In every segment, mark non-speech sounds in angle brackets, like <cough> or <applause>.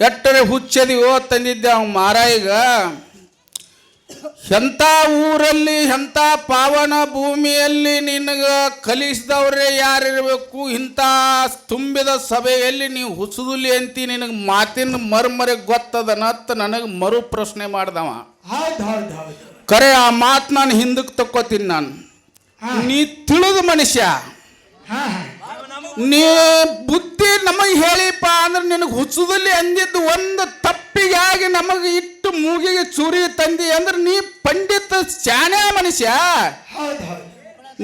ಎಟ್ಟರೆ ಹುಚ್ಚದಿವೋ ತಂದಿದ್ದೆ ಅವ ಮಾರಾಯಿಗ. ಎಂಥ ಊರಲ್ಲಿ ಎಂಥ ಪಾವನ ಭೂಮಿಯಲ್ಲಿ ನಿನಗ ಕಲಿಸಿದವ್ರೆ ಯಾರಿರಬೇಕು? ಇಂಥ ತುಂಬಿದ ಸಭೆಯಲ್ಲಿ ನೀವು ಹುಸುದುಲಿ ಅಂತ ನಿನಗೆ ಮಾತಿನ ಮರ್ಮರೆ ಗೊತ್ತದನತ್ತ ನನಗೆ ಮರು ಪ್ರಶ್ನೆ ಮಾಡ್ದವ. ಕರೆ ಆ ಮಾತು ನಾನು ಹಿಂದಕ್ಕೆ ತಕ್ಕೋತೀನಿ ನಾನು. ನೀ ತಿಳಿದ ಮನುಷ್ಯ. ನೀ ಬುದ್ಧಿ ನಮಗೆ ಹೇಳಿಪ್ಪ ಅಂದ್ರೆ ನಿನಗೆ ಹುಚ್ಚದಲ್ಲಿ ಅಂದಿದ್ದು ಒಂದು ತಪ್ಪಿಗಾಗಿ ನಮಗೆ ಇಟ್ಟು ಮೂಗಿಗೆ ಚೂರಿ ತಂದಿ ಅಂದ್ರೆ ನೀ ಪಂಡಿತ ಚಾನೆ ಮನುಷ್ಯ. ಹೌದು ಹೌದು.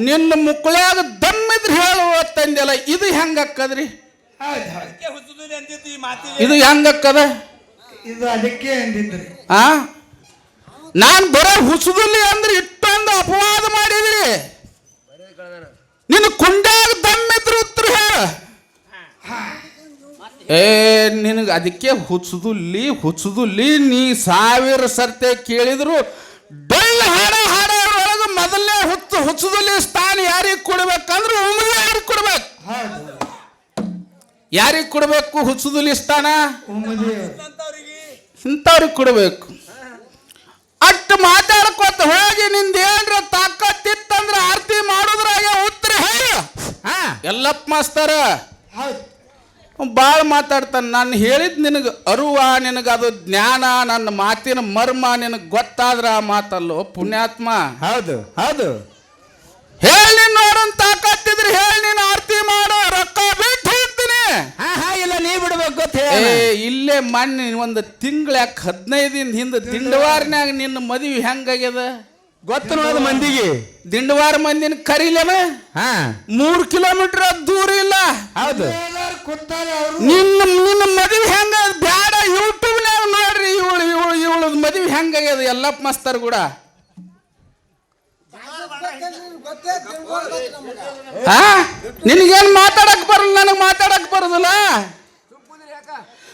ನಿನ್ನ ಮುಕ್ಕಳಾಗ ದಮ್ಮಿದ್ರೆ ಹೇಳುವ ತಂದೆಲ್ಲ ಇದು ಹೆಂಗಕ್ಕದ್ರಿ? ಇದು ಹೆಂಗಕ್ಕದ? ಇದು ಅದಕ್ಕೆ ಅಂದಿದ್ರಿ. ಆ? ನಾನು ಬರೋ ಹುಸುದಲ್ಲಿ ಅಂದ್ರೆ ಇಟ್ಟೊಂದು ಅಪವಾದ ಮಾಡಿದ್ರಿ. ನಿನ್ನ ಕುಂಡ್ಯಾಗ ದಮ್ಮಿದ್ರು ಉತ್ತರ ಹೇಳ. ಏ ನಿನಗೆ ಅದಕ್ಕೆ ಹುಚ್ಚುದುಲ್ಲಿ ಹುಚ್ಚುದುಲ್ಲಿ ನೀ ಸಾವಿರ ಸರ್ತೆ ಕೇಳಿದ್ರು ಡೊಳ್ಳು ಹಾಡ ಹಾಡೋದ್ರೊಳಗೆ ಮೊದಲನೇ ಹುಚ್ಚು ಹುಚ್ಚುದುಲ್ಲಿ ಸ್ಥಾನ ಯಾರಿಗೆ ಕೊಡ್ಬೇಕಂದ್ರೆ ಉಮ್ರಿ ಯಾರಿಗೆ ಕೊಡ್ಬೇಕು. ಹೌದು. ಯಾರಿಗೆ ಕೊಡಬೇಕು ಹುಚ್ಚುದುಲಿ ಸ್ಥಾನ? ಇಂಥವ್ರಿಗೆ. ಕೊಡಬೇಕು. ಅಷ್ಟು ಮಾತಾಡ್ಕೊತ ಹೋಗಿ ನಿಂದ ಏನ್ರ ತಾಕತ್ತಿತ್ತಂದ್ರ ಆರತಿ ಮಾಡೋದ್ರಾಗ ಹಾ. ಎಲ್ಲಪ್ಪ ಮಾಸ್ತರ. ಹೌದು. ಭಾಳ ಮಾತಾಡ್ತಾನೆ. ನಾನು ಹೇಳಿದ್ ನಿನಗೆ ಅರುವ ನಿನಗೆ ಅದು ಜ್ಞಾನ ನನ್ನ ಮಾತಿನ ಮರ್ಮ ನಿನಗೆ ಗೊತ್ತಾದ್ರ ಆ ಮಾತಲ್ಲೋ ಪುಣ್ಯಾತ್ಮ. ಹೌದು ಹೌದು. ಹೇಳಿ ನೋಡನ್ ತಾಕತ್ತಿದ್ರೆ ಹೇಳಿ ನೀನು ಆರ್ತಿ ಮಾಡೋ ರೊಕ್ಕ ಬಿಟ್ಟು ಹೋಗ್ತೀನಿ. ಹಾ ಹಾ ಇಲ್ಲ ನೀ ಬಿಡ್ಬೇಕು ಗೊತ್ತ ಏ ಇಲ್ಲೇ ಮೊನ್ನೆ ಒಂದು ತಿಂಗಳ ಹದಿನೈದಿಂದ ಹಿಂದೆ ತಿಂಡವಾರನ್ಯಾಗ ನಿನ್ನ ಮದುವೆ ಹೆಂಗಾಗ್ಯದ? ಗೊತ್ತು ನೋಡೋದು ಮಂದಿಗೆ. ದಿಂಡವಾರ ಮಂದಿನ ಕರೀಲೇನ? ಹಾ. ಮೂರು ಕಿಲೋಮೀಟರ್ ದೂರ ಇಲ್ಲ. ಹೌದು. ನಿನ್ನ ನಿನ್ನ ಮದುವೆ ಹೆಂಗ ಬ್ಯಾಡ ಯೂಟ್ಯೂಬ್ನ್ಯಾಗ ನೋಡ್ರಿ ಇವಳು ಇವಳು ಇವಳ ಮದುವೆ ಹೆಂಗಾಗ್ಯದ ಎಲ್ಲಪ್ಪ ಮಸ್ತರ್ ಕೂಡ. ಆ? ನಿನಗೇನು ಮಾತಾಡಕ್ ಬರಲ್ಲ ನನಗೆ ಮಾತಾಡಕ್ ಬರೋದಿಲ್ಲ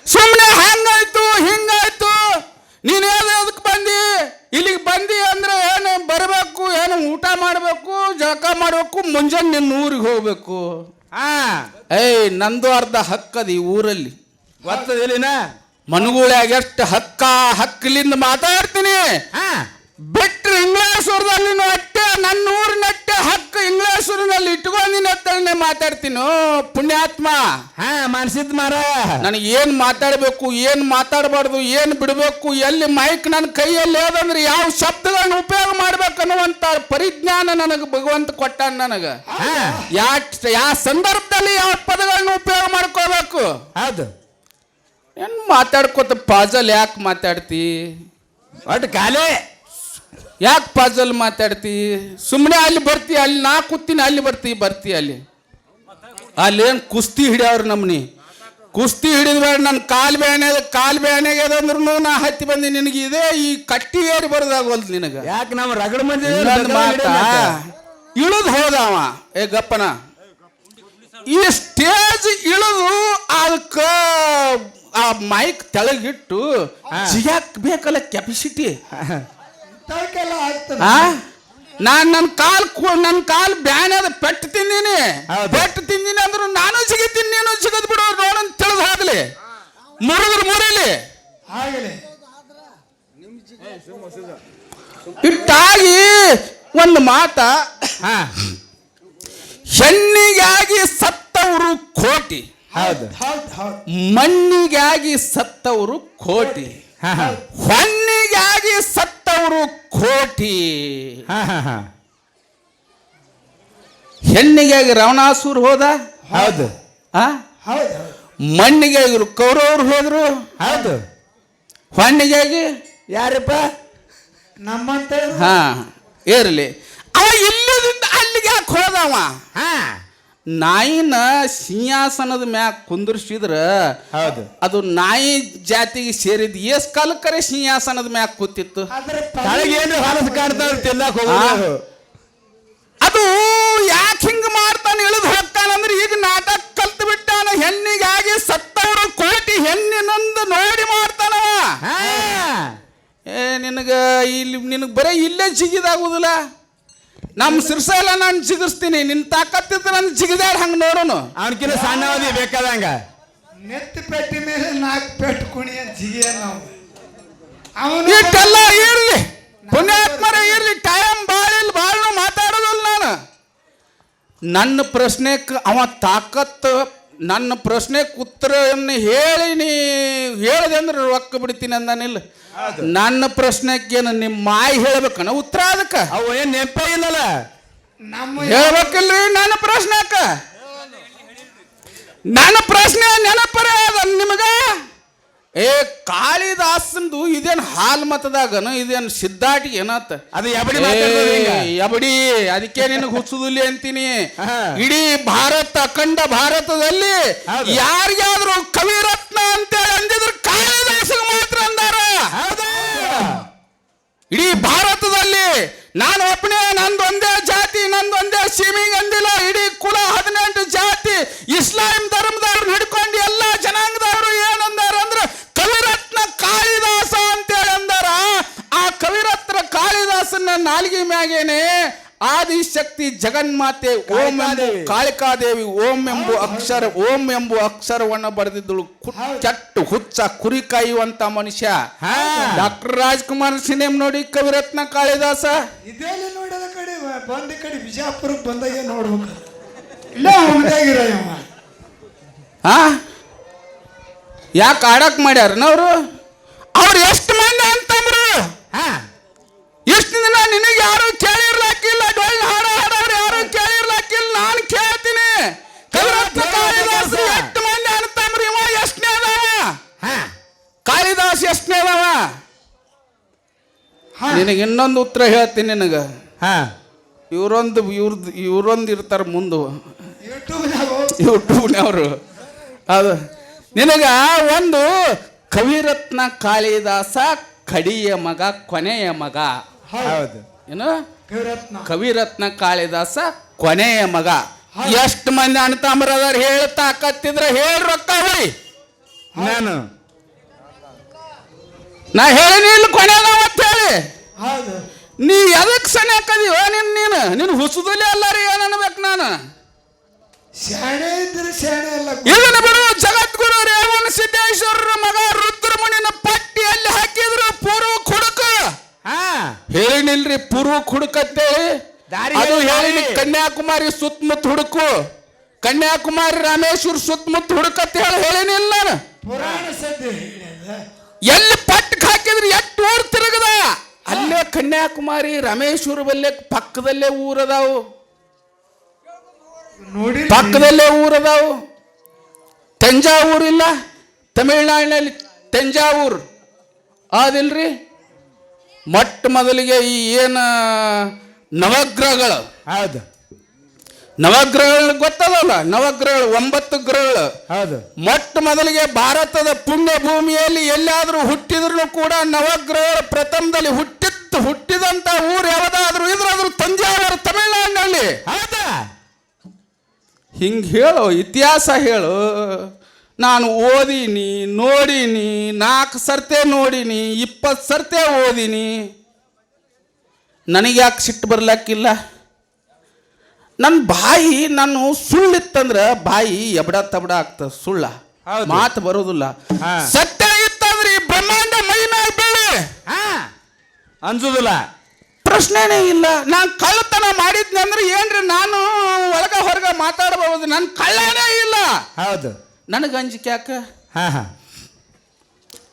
ಸುಮ್ಮನೆ ಹಂಗಾಯ್ತು ಹಿಂಗಾಯ್ತು? ನೀನು ಅದಕ್ಕೆ ಬಂದಿ? ಇಲ್ಲಿಗೆ ಬಂದಿ ಅಂದ್ರೆ ಏನು ಬರಬೇಕು ಏನು ಊಟ ಮಾಡಬೇಕು ಜಳಕ ಮಾಡಬೇಕು ಮುಂಜಾನೆ ನಿನ್ನ ಊರಿಗೆ ಹೋಗ್ಬೇಕು. ಹಾ ಏಯ್ ನಂದು ಅರ್ಧ ಹಕ್ಕದ ಈ ಊರಲ್ಲಿ. ಗೊತ್ತದಿಲ್ಲಿನ ಮನುಗುಳ್ಯಾಗ ಎಷ್ಟು ಹಕ್ಕ ಹಕ್ಕಲಿಂದ ಮಾತಾಡ್ತೀನಿ. ಹಾ. ಬಿಟ್ರೆ ಇಂಗ್ಲೇಶ್ವರದಲ್ಲಿ ಅಟ್ಟೆ ನನ್ನ ಊರಿನ ಹಕ್ಕು ಇಂಗ್ಲೇಶ್ವರನಲ್ಲಿ ಇಟ್ಕೊಂಡಿನ ಅಂತ ಮಾತಾಡ್ತೀನಿ? ಪುಣ್ಯಾತ್ಮ. ಹಾ ಮನ್ಸಿದ್ ಮಾರ ನನಗೆ ಏನು ಮಾತಾಡಬೇಕು ಏನು ಮಾತಾಡಬಾರ್ದು ಏನು ಬಿಡಬೇಕು ಎಲ್ಲಿ ಮೈಕ್ ನನ್ನ ಕೈಯಲ್ಲಿ ಹೋದಂದ್ರೆ ಯಾವ ಶಬ್ದಗಳನ್ನ ಉಪಯೋಗ ಮಾಡ್ಬೇಕು ಅನ್ನುವಂತ ಪರಿಜ್ಞಾನ ನನಗೆ ಭಗವಂತ ಕೊಟ್ಟ ನನಗೆ. ಯಾ ಯಾವ ಸಂದರ್ಭದಲ್ಲಿ ಯಾವ ಪದಗಳನ್ನ ಉಪಯೋಗ ಮಾಡ್ಕೋಬೇಕು? ಹೌದು. ಏನು ಮಾತಾಡ್ಕೋತ ಪಾಜಲ್ ಯಾಕೆ ಮಾತಾಡ್ತಿ? ಒಟ್ಟು ಖಾಲಿ. ಯಾಕೆ ಪಾಜಲ್ ಮಾತಾಡ್ತಿ? ಸುಮ್ಮನೆ ಅಲ್ಲಿ ಬರ್ತಿ ಅಲ್ಲಿ ನಾ ಕೂತೀನಿ ಅಲ್ಲಿ ಬರ್ತಿ ಬರ್ತಿ ಅಲ್ಲಿ. ಅಲ್ಲೇನು ಕುಸ್ತಿ ಹಿಡಿಯವ್ರು ನಮ್ನಿ? ಕುಸ್ತಿ ಹಿಡಿದ ಬೇಡ ನನ್ನ ಕಾಲು ಬೇಣೆ ಕಾಲು ಬೇಣೆಗೆ ಅದಂದ್ರೂ ನಾ ಹತ್ತಿ ಬಂದಿ ನಿನಗೆ. ಇದೇ ಈ ಕಟ್ಟಿ ಏರಿ ಬರೋದಾಗೋಲ್ದು ನಿನಗೆ. ಯಾಕೆ ನಮ್ಮ ರಗಡ ಮಂದಿ ಇಳಿದು ಹೋದವ. ಏ ಗಪ್ಪನ. ಈ ಸ್ಟೇಜ್ ಇಳಿದು ಅದಕ್ಕ ಆ ಮೈಕ್ ತೆಳಗಿಟ್ಟು ಜಿಗಾಕ್ ಬೇಕಲ್ಲ ಕೆಪಾಸಿಟಿ ನಾನ್ ನನ್ನ ಕಾಲ್ ನನ್ನ ಕಾಲ್ ಬ್ಯಾನ್ ಅದ ಪೆಟ್ಟು ತಿಂದೀನಿ. ಪೆಟ್ಟು ತಿಂದೀನಿ ಅಂದ್ರು ನಾನು ಸಿಗತೀನಿ ನೀನು ಸಿಗದ್ ಬಿಡು ನೋಡನ್ ತಿಳಿದು ಹಾಕ್ಲಿ ಮುರಿದ್ರು ಮುರಿಲಿ. ಇಟ್ಟಾಗಿ ಒಂದು ಮಾತ. ಹಾ. ಹೆಣ್ಣಿಗಾಗಿ ಸತ್ತವರು ಕೋಟಿ. ಮಣ್ಣಿಗಾಗಿ ಸತ್ತವರು ಕೋಟಿ. ಹಾ ಹಾ. ಸತ್ತವರು ಕೋಟಿ. ಹಾ ಹಾ ಹಾ. ಹೆಣ್ಣಿಗಾಗಿ ರಾವಣಾಸುರ್ ಹೋದ? ಹೌದು. ಹೌದು ಮಣ್ಣಿಗೆ ಕೌರವರು ಹೋದ್ರು? ಹೌದು. ಹೊಣ್ಣಿಗಾಗಿ ಯಾರಪ್ಪ? ನಮ್ಮಂತ ಹಾ ಇರಲಿ ಅವ ಇಲ್ಲದಿಂದ ಅಲ್ಲಿಗೆ ಯಾಕೆ ಹೋದವ? ಹಾ. ನಾಯಿನ ಸಿಂಹಾಸನದ ಮ್ಯಾಗ ಕುಂದಿರ್ಸಿದ್ರ ಹೌದು. ಅದು ನಾಯಿ ಜಾತಿಗೆ ಸೇರಿದ ಎಸ್ ಕಾಲಕ್ಕರೆ ಸಿಂಹಾಸನದ ಮ್ಯಾಗ ಕೂತಿತ್ತು. ಅದು ಯಾಕೆ ಹಿಂಗ ಮಾಡ್ತಾನೆ ಇಳಿದು ಹಾಕ್ತಾನಂದ್ರೆ ಈಗ ನಾಟಕ ಕಲ್ತು ಬಿಟ್ಟಾನ ಹೆಣ್ಣಿಗಾಗಿ ಸತ್ತವರು ಕೋಟಿ ಹೆಣ್ಣಿನಂದು ನೋಡಿ ಮಾಡ್ತಾನವ. ಹಾ. ಏ ನಿನಗ ಇಲ್ಲಿ ನಿನಗೆ ಬರೀ ಇಲ್ಲೇ ಜಿಗಿದಾಗುದಿಲ್ಲ. ನಮ್ಮ ಸಿರ್ಸೆಲ್ಲ ನಾನು ಜಿಗಿಸ್ತೀನಿ ನಿನ್ ತಾಕತ್ತಿದ್ರೆ ನಾನು ಜಿಗಿದಾಡ ಹಂಗ ನೋಡೋನು. ಅವನಕಿನ ಸಣ್ಣ ಅವಧಿ ಬೇಕಾದಂಗ. ನೆತ್ತಿ ಪೆಟ್ಟಿ ಮೇಲೆ ನಾಲ್ಕು ಪೆಟ್ಟು ಕುಣಿ ಅಂತ ಜಿಗಿಯ ನಾವು. ಅವನು ಇಟ್ಟೆಲ್ಲ ಇರ್ಲಿ. ಪುಣ್ಯಾತ್ಮರ ಇರ್ಲಿ ಟೈಮ್ ಬಾಳಿಲ್ ಇಲ್ಲ ಭಾಳ ಮಾತಾಡೋದಿಲ್ಲ ನಾನು. ನನ್ನ ಪ್ರಶ್ನೆಕ್ ಅವ ತಾಕತ್ತು ನನ್ನ ಪ್ರಶ್ನೆ ಉತ್ತರವನ್ನು ಹೇಳಿ ನೀ ಹೇಳಿದೆ ಅಂದ್ರೆ ರೊಕ್ಕ ಬಿಡ್ತೀನಿ ಅಂದಾನಿಲ್ಲ ನನ್ನ ಪ್ರಶ್ನೆಗೇನು ನಿಮ್ಮ ಮಾಯಿ ಹೇಳ್ಬೇಕನ ಉತ್ತರ ಅದಕ್ಕೆ? ಅವ ಏನ್ ನೆಪ ಇಲ್ಲಲ್ಲ? ಹೇಳ್ಬೇಕಲ್ರಿ ನನ್ನ ನನ್ನ ಅಕ್ಕ ನನ್ನ ಪ್ರಶ್ನೆ ನೆನಪರೇ ಅದ ನಿಮಗ? ಏ ಕಾಳಿದಾಸಂದು ಇದೇನು ಹಾಲ್ ಮತದಾಗನು ಇದೇನು ಸಿದ್ಧಾಟಿ ಏನತ್ತ? ಅದು ಎಬಡಿ ಎಬಡಿ ಅದಕ್ಕೆ ನಿನಗೆ ಹುಚ್ಚುದಿಲ್ಲ ಅಂತೀನಿ. ಇಡೀ ಭಾರತ ಅಖಂಡ ಭಾರತದಲ್ಲಿ. ಯಾರಿಗಾದ್ರೂ ಕವಿರತ್ನ ಅಂತೇಳಿ ಅಂದಿದ್ರು ಕಾಳಿದಾಸಗೆ ಮಾತ್ರ ಅಂದಾರ. ಇಡೀ ಭಾರತದಲ್ಲಿ ನಾನು ಒಬ್ಬನೇ ನಂದೊಂದೇ ಜಾತಿ ನಂದೊಂದೇ ಸೀಮಿಂಗ್ ಅಂದಿಲ್ಲ. ಇಡೀ ಕುಲ ಹದಿನೆಂಟು ಜಾತಿ ಇಸ್ಲಾಂ ಧರ್ಮದವ್ರು ಹಿಡ್ಕೊಂಡು ಎಲ್ಲಾ ಜನಾಂಗದವರು ಕವಿರತ್ನ ಕಾಳಿದಾಸ ಅಂತೇಳಿ ಅಂದರ. ಆ ಕವಿರತ್ನ ಕಾಳಿದಾಸನ ನಾಲಿಗೆ ಮ್ಯಾಗೇನೆ ಆದಿಶಕ್ತಿ ಜಗನ್ಮಾತೆ ಓಂ ಎಂಬು ಕಾಳಿಕಾದೇವಿ. ಓಂ ಎಂಬು ಅಕ್ಷರ ಓಂ ಎಂಬು ಅಕ್ಷರವನ್ನು ಬರೆದಿದ್ದಳು. ಚಟ್ಟು ಹುಚ್ಚ ಕುರಿ ಕಾಯುವಂತ ಮನುಷ್ಯ. ಹಾ. ಡಾಕ್ಟರ್ ರಾಜ್ಕುಮಾರ್ ಸಿನಿಮಾ ನೋಡಿ ಕವಿರತ್ನ ಕಾಳಿದಾಸ. ಇದೇ ನೋಡದ ಕಡೆ ಬಂದ ಕಡೆ ಬಿಜಾಪುರಕ್ಕೆ ಬಂದಾಗ ನೋಡ್ಬೇಕು? ಇಲ್ಲ. ಯಾಕೆ ಆಡಕ್ ಮಾಡ್ಯಾರ ಅವರು? ಅವ್ರು ಎಷ್ಟು ಮಂದಿ ಅಂತಂದ್ರು? ಹಾ. ಎಷ್ಟು ದಿನ ನಿನಗೆ ಯಾರು ಕೇಳಿರ್ಲಾಕಿಲ್ಲ? ಡೊಳ್ಳು ಹಾಡ ಹಾಡೋರು ಯಾರು ಕೇಳಿರ್ಲಾಕಿಲ್ಲ? ನಾನು ಕೇಳ್ತೀನಿ. ಕವಿರತ್ನ ಕಾಳಿದಾಸ ಎಷ್ಟು ಮಂದಿ ಅಂತಂದ್ರು ಇವ? ಎಷ್ಟನೇ ಅದಾವ? ಕಾಳಿದಾಸ್ ಎಷ್ಟನೇ ಅದಾವ. ನಿನಗೆ ಇನ್ನೊಂದು ಉತ್ತರ ಹೇಳ್ತೀನಿ ನಿನಗೆ. ಹಾ. ಇವ್ರೊಂದು ಇವ್ರದ್ದು ಇವರೊಂದು ಇರ್ತಾರೆ ಮುಂದೆ. ಯೂಟ್ಯೂಬ್ ಯೂಟ್ಯೂಬ್ನವರು. ಅದು ನಿನಗ ಒಂದು ಕವಿರತ್ನ ಕಾಳಿದಾಸ ಕಡಿಯ ಮಗ ಕೊನೆಯ ಮಗ. ಹೌದು. ಏನು? ಕವಿರತ್ನ. ಕವಿರತ್ನ ಕಾಳಿದಾಸ ಕೊನೆಯ ಮಗ. ಎಷ್ಟು ಮಂದಿ ಅಣ್ತಾಮ್ರದಾರ ಹೇಳ್ತಾ ಕತ್ತಿದ್ರೆ ಹೇಳಿ ರೊಕ್ಕ ಹೋಯ್ ನಾನು. ನಾ ಹೇಳಿನಿ ಇಲ್ಲಿ ಕೊನೆಯದ ಅಂತ ಹೇಳಿ. ನೀ ಎದಕ್ ಹಾಕದಿವ ನಿನ್ ನೀನು? ನಿನ್ ಹುಸುದಲ್ಲಿ ಅಲ್ಲ ರೀ ಅನ್ಬೇಕು ನಾನು? ಶಾಣೆ ಇದ್ರೆ ಶಾಣೆ ಎಲ್ಲ ಇದನ್ನ ಬಿಡು ಜಗದ್ಗುರು ರೇವಣ ಸಿದ್ದೇಶ್ವರರ ಮಗ ರುದ್ರಮುನಿನ ಪಟ್ಟಿಯಲ್ಲಿ ಹಾಕಿದ್ರು ಪೂರ್ವ ಕುಡುಕ. ಹಾ. ಹೇಳಿನಿಲ್ರಿ ಪೂರ್ವ ಕುಡುಕತ್ತೆ. ದಾರಿ ಅದು ಹೇಳಿ, ಹೇಳಿನಿ ಕನ್ಯಾಕುಮಾರಿ ಸುತ್ತಮುತ್ತ ಹುಡುಕು. ಕನ್ಯಾಕುಮಾರಿ ರಾಮೇಶ್ವರ ಸುತ್ತಮುತ್ತ ಹುಡುಕತ್ತೆ ಹೇಳಿ ಹೇಳಿನಿಲ್ಲ ನಾನು. ಪುರಾಣ ಸದ್ಯ ಎಲ್ಲಿ ಪಟ್ಟಕ್ಕೆ ಹಾಕಿದ್ರೆ ಎಷ್ಟು ಊರು ತಿರುಗದ? ಅಲ್ಲೇ ಕನ್ಯಾಕುಮಾರಿ ರಾಮೇಶ್ವರ ಬಲ್ಲೆ ಪಕ್ಕದಲ್ಲೇ ಊರದಾವು. ನೋಡಿ ಪಕ್ಕದಲ್ಲೇ ಊರದಾವು. ತಂಜಾವೂರ್ ಇಲ್ಲ ತಮಿಳ್ನಾಡಿನಲ್ಲಿ ತಂಜಾವೂರ್. ಆದಿಲ್ರಿ? ಮೊಟ್ಟ ಮೊದಲಿಗೆ ಈ ಏನು ನವಗ್ರಹಗಳು. ಹೌದು. ನವಗ್ರಹಗಳು ಗೊತ್ತದಲ್ಲ? ನವಗ್ರಹಗಳು ಒಂಬತ್ತು ಗ್ರಹಗಳು. ಹೌದು. ಮೊಟ್ಟ ಮೊದಲಿಗೆ ಭಾರತದ ಪುಣ್ಯ ಭೂಮಿಯಲ್ಲಿ ಎಲ್ಲಾದರೂ ಹುಟ್ಟಿದ್ರು ಕೂಡ ನವಗ್ರಹಗಳು ಪ್ರಥಮದಲ್ಲಿ ಹುಟ್ಟಿತ್ತು. ಹುಟ್ಟಿದಂತ ಊರು ಯಾವ್ದಾದ್ರು ಇದ್ರಾದ್ರೂ ತಂಜಾವೂರು ತಮಿಳ್ನಾಡಿನಲ್ಲಿ. ಹೌದಾ? ಹಿಂಗೆ ಹೇಳು ಇತಿಹಾಸ ಹೇಳು. ನಾನು ಓದೀನಿ ನೋಡೀನಿ ನಾಲ್ಕು ಸರ್ತೆ ನೋಡೀನಿ ಇಪ್ಪತ್ತು ಸರ್ತೆ ಓದೀನಿ. ನನಗೆ ಯಾಕೆ ಸಿಟ್ಟು ಬರ್ಲಾಕಿಲ್ಲ? ನನ್ನ ಬಾಯಿ ನಾನು ಸುಳ್ಳಿತ್ತಂದ್ರೆ ಬಾಯಿ ಎಬಡ ತಬಡ ಆಗ್ತದೆ ಸುಳ್ಳ. ಮಾತು ಬರೋದಿಲ್ಲ. ಸತ್ಯ ಇತ್ತಂದ್ರೆ ಈ ಬ್ರಹ್ಮಾಂಡ ಮೈ ಮ್ಯಾಗ ಆ ಹಾ. ಅನ್ಸುದಿಲ್ಲ ಪ್ರಶ್ನೆನೇ ಇಲ್ಲ. ನಾನು ಕಳ್ಳತನ ಮಾಡಿದ್ನಿ ಅಂದ್ರೆ ಏನ್ರಿ ನಾನು ಒಳಗ ಹೊರಗ ಮಾತಾಡಬಹುದು ನನ್ನ ಕಳ್ಳನೇ ಇಲ್ಲ. ಹೌದು. ನನಗೆ ಅಂಜಿಕೆ ಯಾಕ? ಹಾ ಹಾ.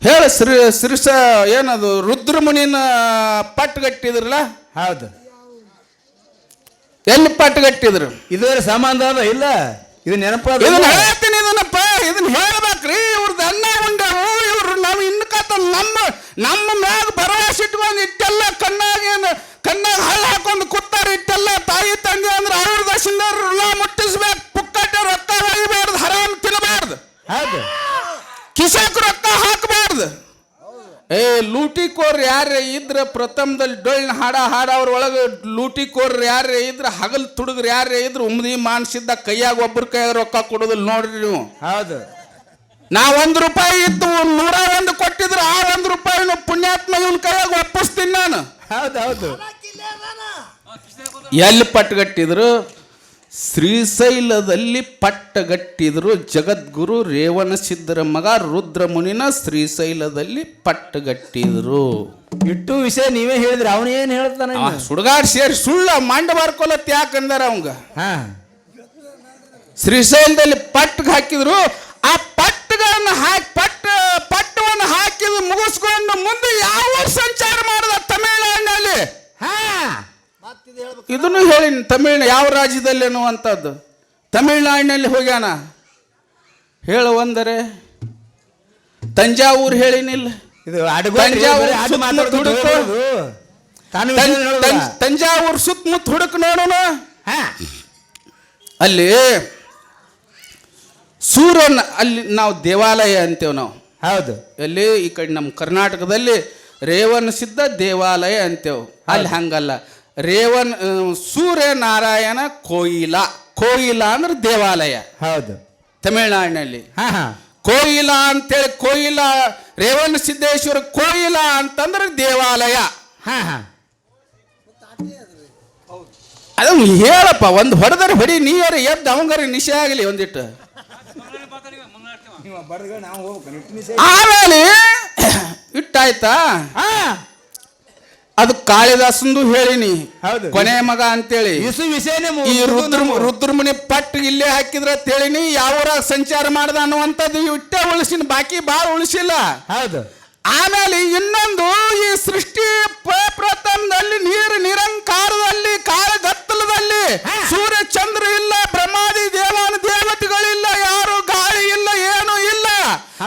ಹೇಳ ಶ್ರೀ ಶ್ರೀಸ ಏನದು ರುದ್ರಮುನಿನ ಪಟ್ಟುಗಟ್ಟಿದ್ರಲ್ಲ ಹೌದು. ಎಲ್ಲಿ ಪಟ್ಟುಗಟ್ಟಿದ್ರು ಕಟ್ಟಿದ್ರು ಸಂಬಂಧ ಅದ ಇಲ್ಲ. ಇದು ನೆನಪ ಇದನ್ನ ಹೇಳ್ತೀನಿ ಇದನ್ನಪ್ಪ ಇದನ್ನ ಹೇಳ್ಬೇಕ್ರಿ ಇವ್ರದ್ದು ಅನ್ನ ನಾವು ನಮ್ಮ ನಮ್ಮ ಮ್ಯಾಗ ಭರವಸೆ ಇಟ್ಕೊಂಡು ಇಟ್ಟೆಲ್ಲ ಕಣ್ಣಾಗ ಕಣ್ಣಾಗ ಹಳ್ಳ ಹಾಕೊಂಡು ಕುತ್ತಾರ ಇಟ್ಟೆಲ್ಲ ತಾಯಿ ತಂದೆ ಅಂದ್ರೆ ಅವ್ರ ದಶಿಂದ ಋಣ ಮುಟ್ಟಿಸ್ಬೇಕು. ಪುಕ್ಕಟ್ಟೆ ರೊಕ್ಕ ಒಯ್ಯಬಾರ್ದು ಹರಾಮ್ ತಿನ್ನಬಾರ್ದು ಹೌದು. ಕಿಸಕ್ ರೊಕ್ಕ ಹಾಕಬಾರ್ದು. ಏ ಲೂಟಿಕೋರ್ ಯಾರೇ ಇದ್ರ ಪ್ರಥಮದಲ್ಲಿ ಡೊಳ್ಳಿನ ಹಾಡ ಹಾಡವ್ರ ಒಳಗೆ ಲೂಟಿಕೋರ್ ಯಾರೇ ಇದ್ರ ಹಗಲ್ ತುಡುಗ್ರು ಯಾರೇ ಇದ್ರ ಉಮ್ದಿ ಮಾನ್ಸಿದ್ದ ಕೈಯಾಗ ಒಬ್ರ ಕೈಯಾಗ ರೊಕ್ಕ ಕೊಡೋದಿಲ್ಲ ನೋಡ್ರಿ ನೀವು. ಹೌದು. ನಾ ಒಂದು ರೂಪಾಯಿ ಇತ್ತು ನೂರ ಒಂದು ಕೊಟ್ಟಿದ್ರ ಆ ಒಂದು ರೂಪಾಯಿನ ಪುಣ್ಯಾತ್ಮ ಇವನ್ ಕೈಯಾಗ ಒಪ್ಪಿಸ್ತೀನಿ ನಾನು. ಹೌದು ಹೌದು. ಎಲ್ಲಿ ಪಟ್ಟುಗಟ್ಟಿದ್ರು ಶ್ರೀಶೈಲದಲ್ಲಿ ಪಟ್ಟಗಟ್ಟಿದ್ರು ಜಗದ್ಗುರು ರೇವಣ ಸಿದ್ಧರ ಮಗ ರುದ್ರಮುನಿನ ಶ್ರೀಶೈಲದಲ್ಲಿ ಪಟ್ಟಗಟ್ಟಿದ್ರು ಇಟ್ಟು ವಿಷಯ ನೀವೇ ಹೇಳಿದ್ರಿ ಅವನೇನ್ ಹೇಳ್ತಾನ ಆ ಸುಡುಗಾಡ್ ಸೇರಿ ಸುಳ್ಳ ಮಂಡ ಬಾರ್ಕೊಲತ್ ಯಾಕಂದಾರ ಅವಂಗ? ಹಾ. ಶ್ರೀಶೈಲದಲ್ಲಿ ಪಟ್ಟಗೆ ಹಾಕಿದ್ರು ಪಟ್ಟಗಳನ್ನ ಹಾಕಿ ಪಟ್ಟ ಪಟ್ಟವನ್ನು ಹಾಕಿದ ಮುಗಿಸ್ಕೊಂಡು ಮುಂದೆ ಯಾವ ಸಂಚಾರ ಮಾಡಿದ ತಮಿಳುನಾಡಿನಲ್ಲಿ? ಹಾ. ಇದನ್ನು ಹೇಳಿ ತಮಿಳ್ ಯಾವ ರಾಜ್ಯದಲ್ಲಿ ಅನ್ನುವಂಥದ್ದು? ತಮಿಳುನಾಡಿನಲ್ಲಿ ಹೋಗ್ಯಾನ? ಹೇಳುವಂದರೆ ತಂಜಾವೂರ್ ಹೇಳಿನಿಲ್ಲ ಇದು ತಂಜಾವೂರು ಸುತ್ತಮುತ್ತ ಹುಡುಕ್. ನೋಡೋಣ ಅಲ್ಲಿ ವಿಷಯ ತಂ- ಹೇಳೋದಲ್ಲ. ತಂ- ತಂಜಾವೂರು ಸುತ್ತಮುತ್ತ ಹುಡುಕ್ ನೋಡೋಣ ಹಾ ಅಲ್ಲಿ ಸೂರ್ಯನ ಅಲ್ಲಿ ನಾವು ದೇವಾಲಯ ಅಂತೇವೆ ನಾವು. ಹೌದು. ಎಲ್ಲಿ ಈ ಕಡೆ ನಮ್ಮ ಕರ್ನಾಟಕದಲ್ಲಿ ರೇವಣ ಸಿದ್ಧ ದೇವಾಲಯ ಅಂತೇವೆ. ಅಲ್ಲಿ ಹಂಗಲ್ಲ. ರೇವನ್ ಸೂರ್ಯನಾರಾಯಣ ಕೋಯಿಲ. ಕೋಯಿಲ ಅಂದ್ರೆ ದೇವಾಲಯ. ಹೌದು. ತಮಿಳ್ನಾಡಿನಲ್ಲಿ. ಹಾ ಹಾ. ಕೋಯಿಲ ಅಂತೇಳಿ ಕೋಯಿಲ ರೇವಣ ಸಿದ್ದೇಶ್ವರ ಕೋಯಿಲ ಅಂತಂದ್ರೆ ದೇವಾಲಯ. ಹಾ ಹಾ. ಅದನ್ನು ಹೇಳಪ್ಪ ಒಂದು ಹೊಡೆದರೆ ಹೊಡಿ ನೀರು ಎದ್ದು ಅವಂಗಾರ ನಿಶೆ ಆಗಲಿ ಒಂದಿಟ್ಟು. ಆಮೇಲೆ <coughs> ಇಟ್ಟಾಯ್ತಾ? ಹಾ. ಅದು ಕಾಳಿದಾಸಂದು ಹೇಳಿನಿ. ಹೌದು. ಕೊನೆ ಮಗ ಅಂತೇಳಿ. ಇಸು ವಿಷಯನೇ ಮು- ಈ ರುದ್ರ ರುದ್ರಮುನಿ ಪಟ್ಟು ಇಲ್ಲೇ ಹಾಕಿದ್ರ ತೇಳಿನಿ ಯಾವ ಊರಾಗ ಸಂಚಾರ ಮಾಡ್ದ ಅನ್ನುವಂಥದ್ದು ಇಟ್ಟೆ ಉಳಿಸಿನ ಬಾಕಿ ಬಾಳ ಉಳಿಸಿಲ್ಲ. ಹೌದು. ಆಮೇಲೆ ಇನ್ನೊಂದು ಈ ಸೃಷ್ಟಿ ಪ್ರಥಮದಲ್ಲಿ ನೀರು ನಿರಂಕಾರದಲ್ಲಿ ಕಾಲಗತ್ತಲದಲ್ಲಿ ಸೂರ್ಯ ಚಂದ್ರ ಇಲ್ಲ